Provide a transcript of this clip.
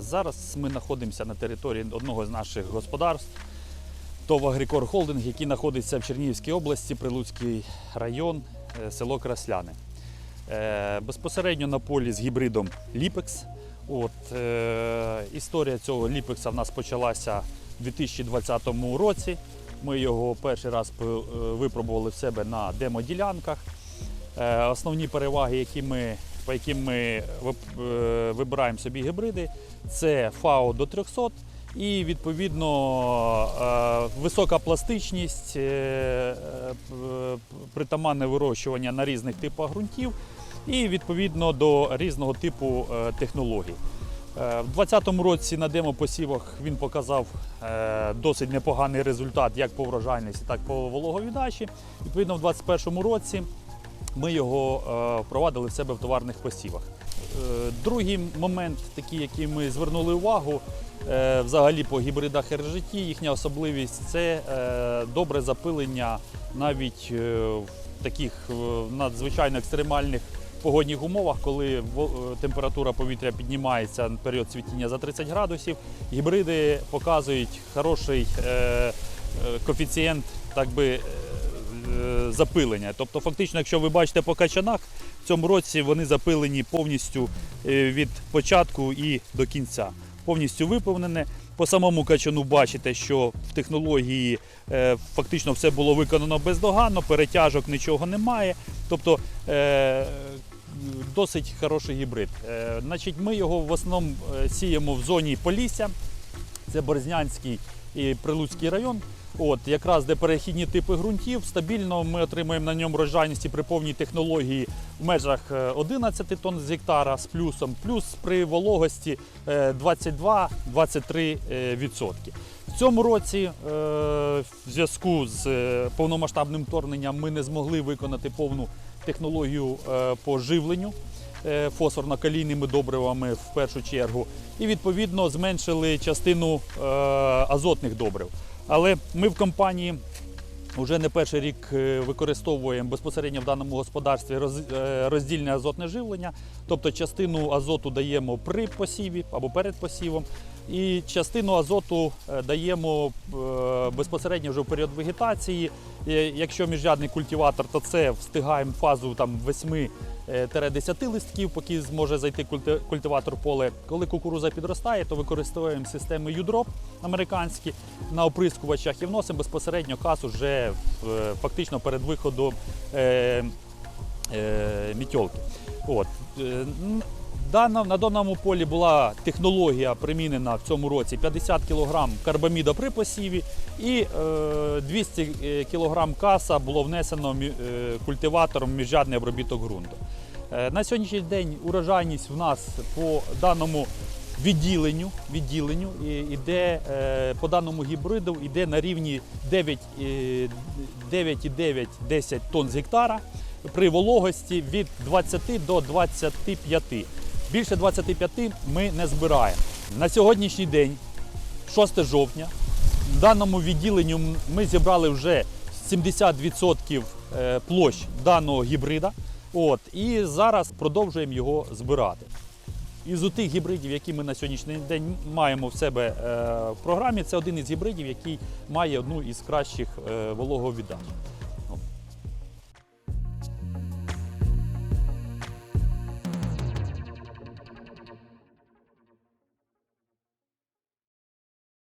Зараз ми знаходимося на території одного з наших господарств. ТОВ Агрікор Холдинг, який знаходиться в Чернігівській області, Прилуцький район, е, село Красляне. Е, Безпосередньо на полі з гібридом Ліпекс. От, е, історія цього Ліпекса в нас почалася у 2020 році. Ми його перший раз е, випробували в себе на демоділянках. Е, Основні переваги, які ми, по яким ми е, вибираємо собі гібриди, це ФАО до 300 і відповідно е, висока пластичність, притаманне вирощування на різних типах ґрунтів і відповідно до різного типу технологій. В 2020 році на демопосівах він показав досить непоганий результат як по врожайності, так і по вологовіддачі. Відповідно, в 2021 році ми його е, впровадили в себе в товарних посівах. Е, Другий момент, такий, який ми звернули увагу, е, взагалі по гібридах РЖТ, їхня особливість це добре запилення навіть в таких надзвичайно екстремальних погодних умовах, коли температура повітря піднімається на період цвітіння за 30 градусів. Гібриди показують хороший коефіцієнт, так би. Е, запилення. Тобто, фактично, якщо ви бачите по качанах, в цьому році вони запилені повністю е, від початку і до кінця. Повністю виповнене. По самому качану бачите, що в технології е, фактично все було виконано бездоганно, перетяжок нічого немає. Тобто е, досить хороший гібрид. Е, значить, ми його в основному е, сіємо в зоні Полісся, це Борзнянський і Прилуцький район. От, якраз де перехідні типи ґрунтів, стабільно ми отримуємо на ньому врожайності при повній технології в межах е, 11 тонн з гектара з плюсом, плюс при вологості е, 22-23%. е. В цьому році е, в зв'язку з е, повномасштабним вторгненням ми не змогли виконати повну технологію е, по живленню е, фосфорно-калійними добривами в першу чергу, і відповідно зменшили частину е, азотних добрив. Але ми в компанії вже не перший рік е, використовуємо безпосередньо в даному господарстві е, роздільне азотне живлення, тобто частину азоту даємо при посіві або перед посівом, і частину азоту е, даємо безпосередньо вже в період вегетації. Якщо міжрядний культиватор, то це встигаємо фазу там 8 е, 10 листків, поки зможе зайти культи- культиватор поле. Коли кукуруза підростає, то використовуємо системи UDROP американські на оприскувачах і вносимо безпосередньо касу вже е, фактично перед виходом е, е, мітьолки. От. Е, на даному полі була технологія примінена в цьому році 50 кг карбаміда при посіві і е, 200 кг каса було внесено е, культиватором в міжрядний обробіток ґрунту. Е, На сьогоднішній день урожайність в нас по даному відділенню, відділенню іде е, по даному гібриду йде на рівні 9, е, 9,9-10 тонн з гектара при вологості від 20 до 25. Більше 25 ми не збираємо. На сьогоднішній день, 6 жовтня, в даному відділенні м- ми зібрали вже 70% е, площ даного гібрида. От, і зараз продовжуємо його збирати. Із тих гібридів, які ми на сьогоднішній день маємо в себе е, в програмі, це один із гібридів, який має одну із кращих е, вологовіддач.